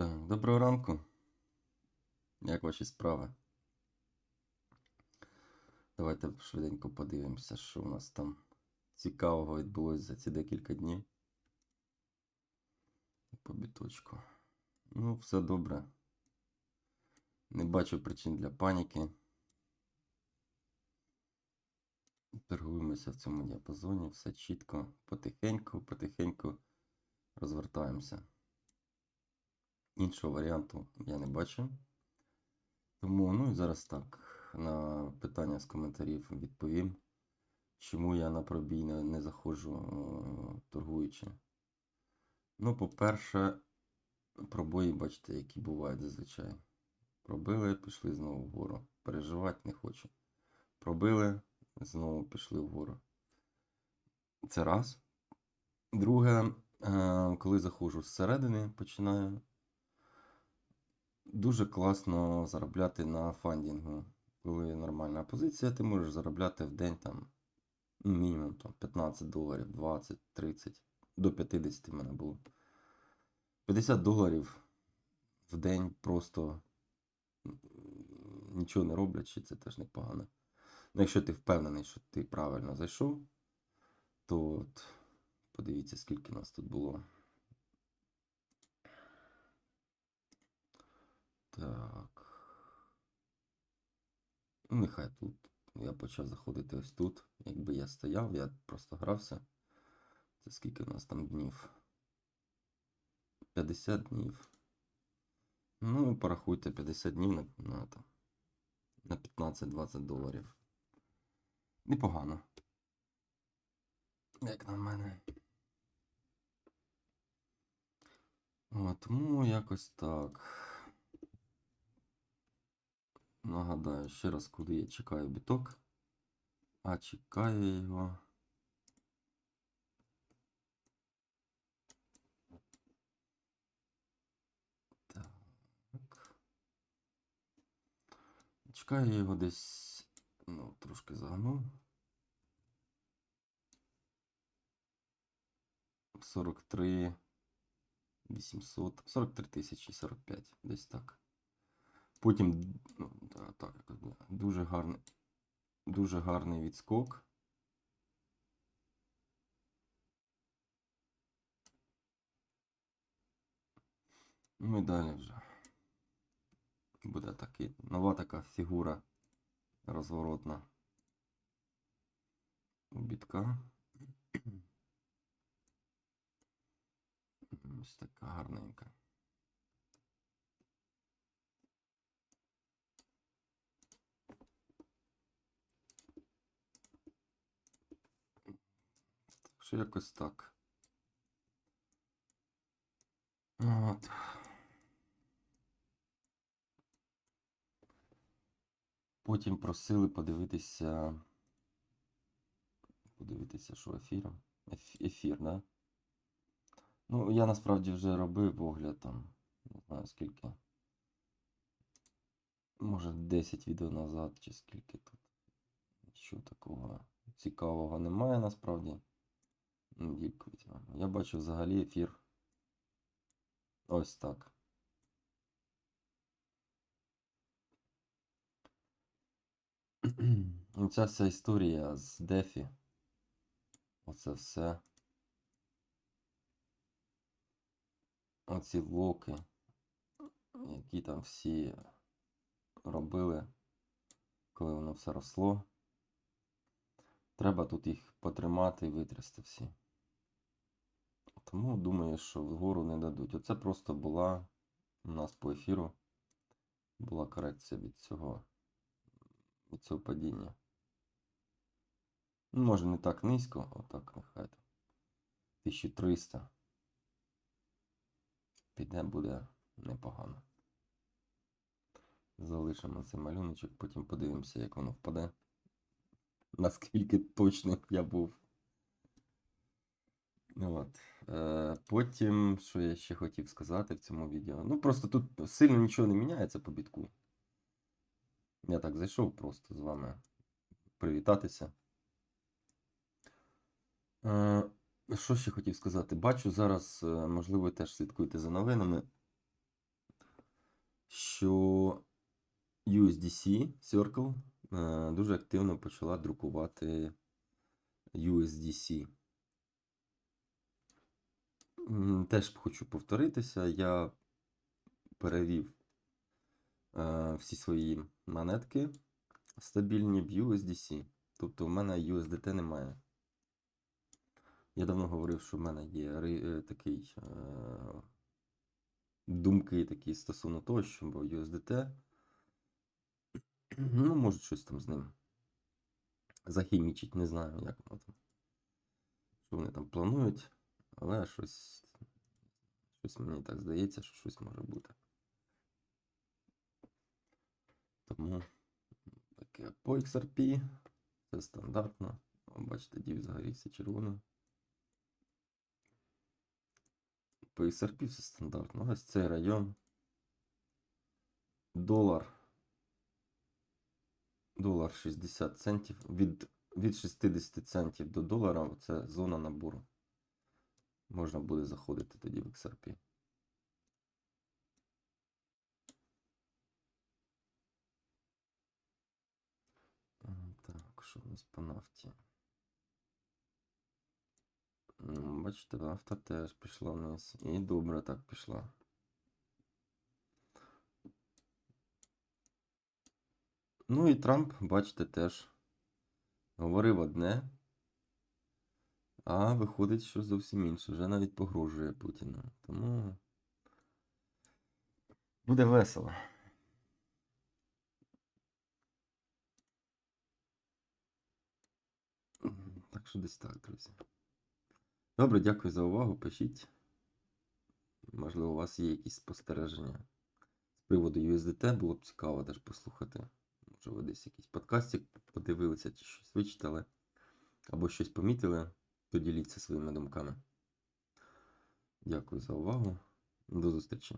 Доброго ранку. Як ваші справи? Давайте швиденько подивимося, що у нас там цікавого відбулося за ці декілька днів. По біточку. Ну, все добре. Не бачу причин для паніки. Торгуємося в цьому діапазоні, все чітко, потихеньку, потихеньку розвертаємося. Іншого варіанту я не бачу. Тому, ну і зараз так, на питання з коментарів відповім, чому я на пробій не, не заходжу е, торгуючи. Ну, по-перше, пробої, бачите, які бувають зазвичай. Пробили, пішли знову вгору. Переживати не хочу. Пробили, знову пішли вгору. Це раз. Друге, е, коли заходжу зсередини, починаю дуже класно заробляти на фандінгу. Коли нормальна позиція, ти можеш заробляти в день там ну, мінімум там, 15 доларів, 20, 30, до 50 в мене було. 50 доларів в день просто нічого не роблячи, це теж непогано. Ну, якщо ти впевнений, що ти правильно зайшов, то от, подивіться, скільки нас тут було. Так. Ну, Нехай тут. Я почав заходити ось тут. Якби я стояв, я просто грався. Це скільки у нас там днів? 50 днів. Ну, порахуйте 50 днів на, на, на 15-20 доларів. Непогано. Як на мене. О, тому якось так. Нагадаю ще раз, куди я чекаю біток. А чекаю його. Так. Чекаю його десь. Ну, трошки загнув. 43 800, 43 тисячі 45, десь так. Потім ну, так, дуже гарний, дуже гарний відскок. Ну і далі вже буде такий, нова така фігура розворотна у бітка. Ось така гарненька. Що якось так. От. Потім просили подивитися. Подивитися, що ефіром. Еф- Ефір, да? Ну, я насправді вже робив огляд там. Не знаю скільки. Може 10 відео назад, чи скільки тут. Нічого такого цікавого немає насправді. Ну, Відповідь. Я бачу взагалі ефір. Ось так. Оця вся історія з Дефі. Оце все. Оці локи, які там всі робили, коли воно все росло. Треба тут їх потримати і витрясти всі. Тому думаю, що вгору не дадуть. Оце просто була у нас по ефіру була корекція від цього, від цього падіння. Ну, може не так низько, отак нехай 1300. Піде буде непогано. Залишимо цей малюночок, потім подивимося, як воно впаде. Наскільки точним я був. Ну От. Е, потім, що я ще хотів сказати в цьому відео. Ну, просто тут сильно нічого не міняється по бітку. Я так зайшов просто з вами привітатися. Е, що ще хотів сказати? Бачу зараз, е, можливо, теж слідкуєте за новинами. що USDC Circle е, дуже активно почала друкувати USDC. Теж хочу повторитися, я перевів е, всі свої монетки стабільні в USDC. Тобто в мене USDT немає. Я давно говорив, що в мене є е, такий е, думки такі стосовно того, що USDT, ну, може щось там з ним захімічить, не знаю, як воно там. Що вони там планують, але щось, щось мені так здається, що щось може бути. Тому таке по XRP це стандартно. О, Бачите, дів загорівся червоним. По XRP все стандартно. Ось цей район. Долар. Долар 60 центів. Від, від 60 центів до долара це зона набору. Можна буде заходити тоді в XRP. Так, що в нас по нафті? Ну, Бачите, нафта теж пішла вниз. І добре так пішла. Ну і Трамп, бачите, теж говорив одне, а виходить, що зовсім інше. Вже навіть погрожує Путіну. Тому буде весело. Так що десь так, друзі. Добре, дякую за увагу. Пишіть. Можливо, у вас є якісь спостереження з приводу USDT, було б цікаво теж послухати. Може, ви десь якийсь подкастик подивилися чи щось вичитали, або щось помітили, поділіться своїми думками. Дякую за увагу. До зустрічі.